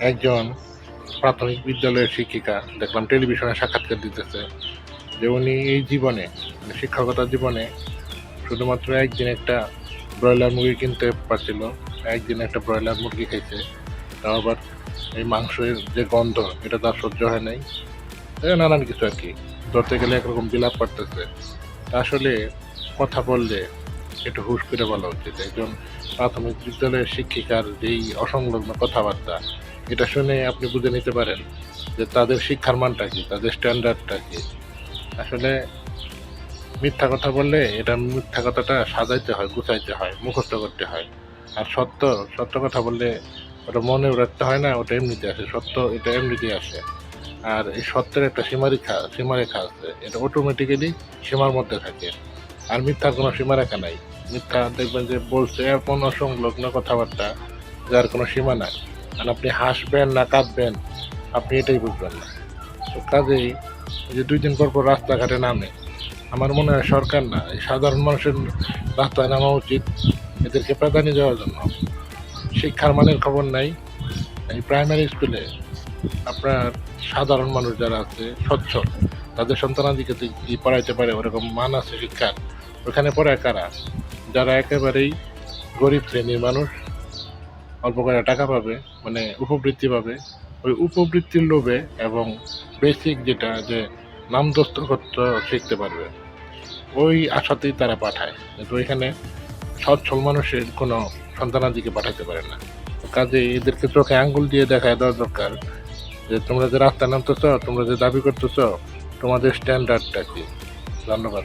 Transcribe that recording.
একজন প্রাথমিক বিদ্যালয়ের শিক্ষিকা, দেখলাম টেলিভিশনে সাক্ষাৎকার দিতেছে যে উনি এই জীবনে মানে শিক্ষকতার জীবনে শুধুমাত্র একদিন একটা ব্রয়লার মুরগি কিনতে পারছিল, একদিন একটা ব্রয়লার মুরগি খাইছে, তাও আবার এই মাংসের যে গন্ধ, এটা তার সহ্য হয় নাই নানান কিছু আর কি, ধরতে গেলে একরকম বিলাপ করতেছে। আসলে কথা বললে একটু হুশ করে বলা উচিত, একজন প্রাথমিক বিদ্যালয়ের শিক্ষিকার যেই অসংলগ্ন কথাবার্তা এটা শুনে আপনি বুঝে নিতে পারেন যে তাদের শিক্ষার মানটা কি, তাদের স্ট্যান্ডার্ডটা কি। আসলে মিথ্যা কথা বললে এটা মিথ্যা কথাটা সাজাইতে হয়, গুছাইতে হয়, মুখস্থ করতে হয়। আর সত্য সত্য কথা বললে ওটা মনেও রাখতে হয় না, ওটা এমনিতে আসে। সত্য, এটা এমনিতেই আসে। আর এই সত্যের একটা সীমারেখা সীমারেখা আছে। এটা অটোমেটিক্যালি সীমার মধ্যে থাকে। আর মিথ্যার কোনো সীমারেখা নাই। মিথ্যা দেখবেন যে বলছে এমন অসংলগ্ন কথাবার্তা যার কোনো সীমা নাই। আর আপনি হাসবেন না কাঁদবেন, আপনি এটাই বুঝবেন না। তো কাজেই যে দুই দিন পর পর রাস্তাঘাটে নামে, আমার মনে হয় সরকার না, এই সাধারণ মানুষের রাস্তায় নামা উচিত, এদেরকে প্রাধান্য দেওয়ার জন্য। শিক্ষার মানের খবর নাই, এই প্রাইমারি স্কুলে আপনার সাধারণ মানুষ যারা আছে সচ্ছল তাদের সন্তানাদিকে পড়াইতে পারে, ওরকম মান আছে শিক্ষার, ওখানে পড়ায় কারা? যারা একেবারেই গরিব শ্রেণির মানুষ অল্প করে টাকা পাবে মানে উপবৃত্তি পাবে। ওই উপবৃত্তির লোভে এবং বেসিক যেটা যে নাম দস্তখত শিখতে পারবে, ওই আশাতেই তারা পাঠায়। কিন্তু এখানে সচ্ছল মানুষের কোনো সন্তানাদিকে পাঠাতে পারে না। কাজে এদেরকে চোখে আঙ্গুল দিয়ে দেখায় দেওয়া দরকার যে, তোমরা যে রাস্তা নামতেছ, তোমরা যে দাবি করতেছ, তোমাদের স্ট্যান্ডার্ডটা কি? ধন্যবাদ।